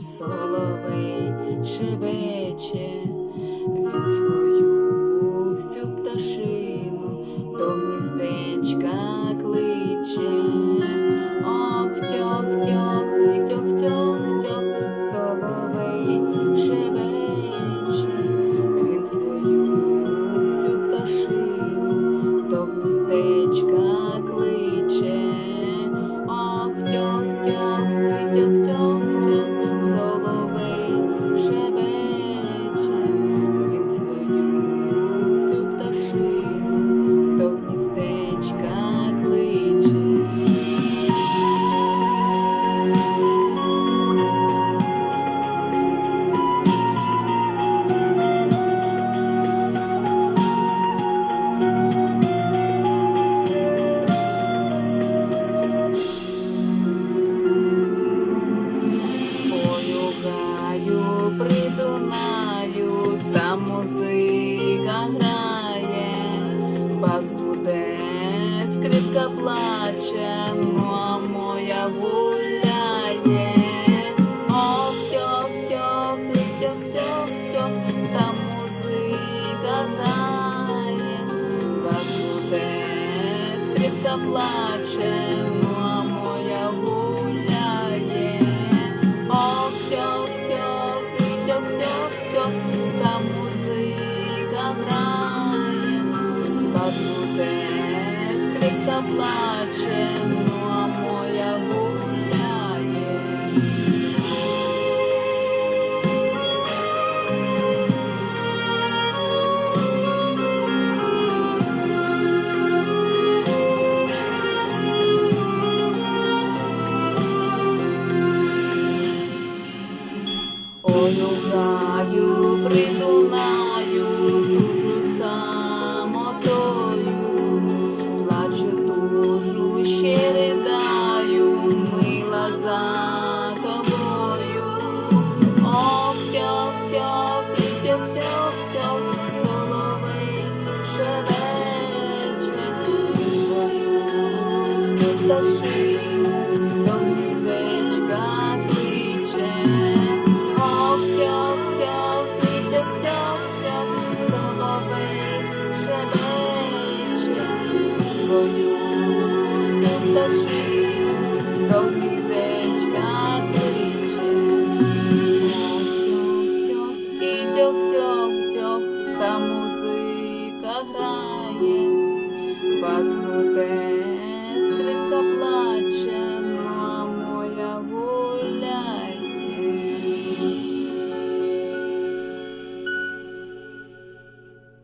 соловей шебече. Скрипка плаче, ну а моя гуляє. Ох, тьох, тьох, тьох, тьох, тьох, там музика грає, бас гуде, скрипка плаче, ну а моя гуляє. Ох, тьох, тьох, тьох, тьох, тьох, там музика скрипка плаче, пташину до гніздечка кличе. Тьох, тьох, соловей шевече, свою пташину до гніздечка кличе. Тьох, і тьох,